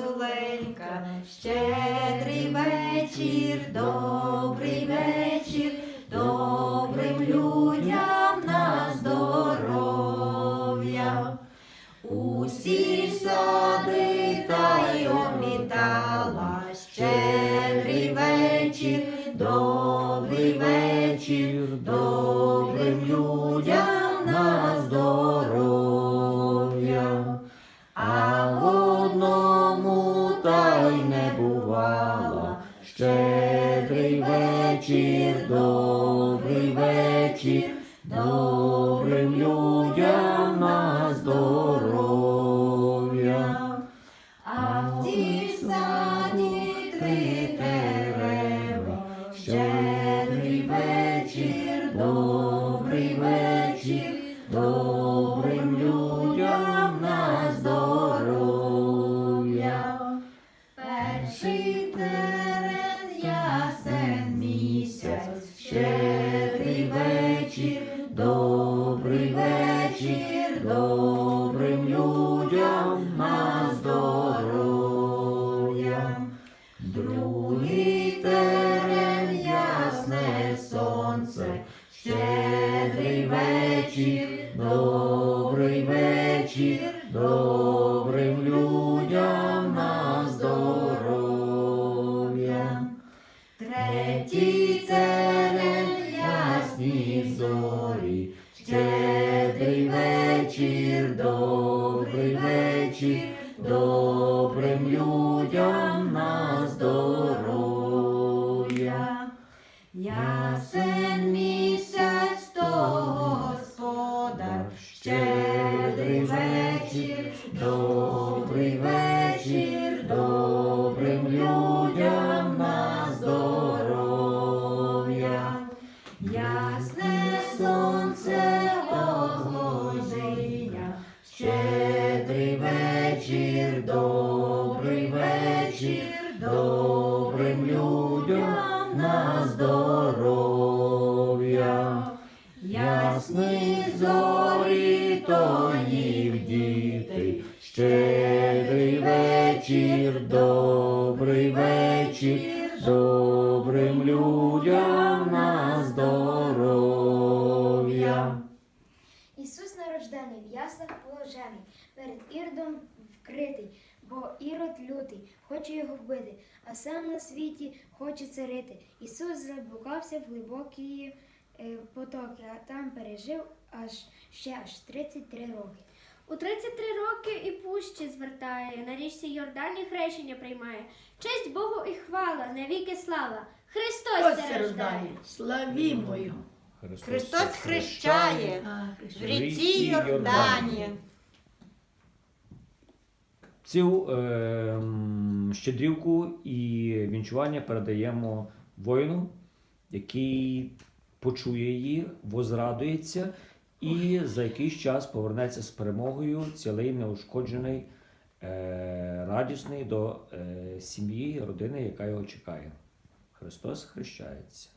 гуцуленька, щедрий вечір, добрий вечір, добрим людям на здоров'я. Усі сади та й облітала, щедрий вечір, добрий вечір, добрим людям на здоров'я. Й не бувала, щедрий вечір, добрий вечір, добрим вечір, добрим людям на здоров'я. Третій терен ясні зорі, щедрий вечір, добрий вечір, добрим добрим людям на здоров'я. Ясні зорі то їх діти, щедрий вечір, добрий вечір, добрим людям перед Іродом вкритий, бо Ірод лютий, хоче його вбити, а сам на світі хоче царити. Ісус заблукався в глибокі е, потоки, а там пережив аж ще аж 33 роки. У 33 роки і пущі звертає, на річці Йордані хрещення приймає. Честь Богу і хвала, навіки слава. Христос це рождає. Славімо його. Христос хрещає А, в ріці Йордані. Цю е, щедрівку і вінчування передаємо воїну, який почує її, возрадується і за якийсь час повернеться з перемогою, цілий, неушкоджений, е, радісний до е, сім'ї, родини, яка його чекає. Христос хрещається.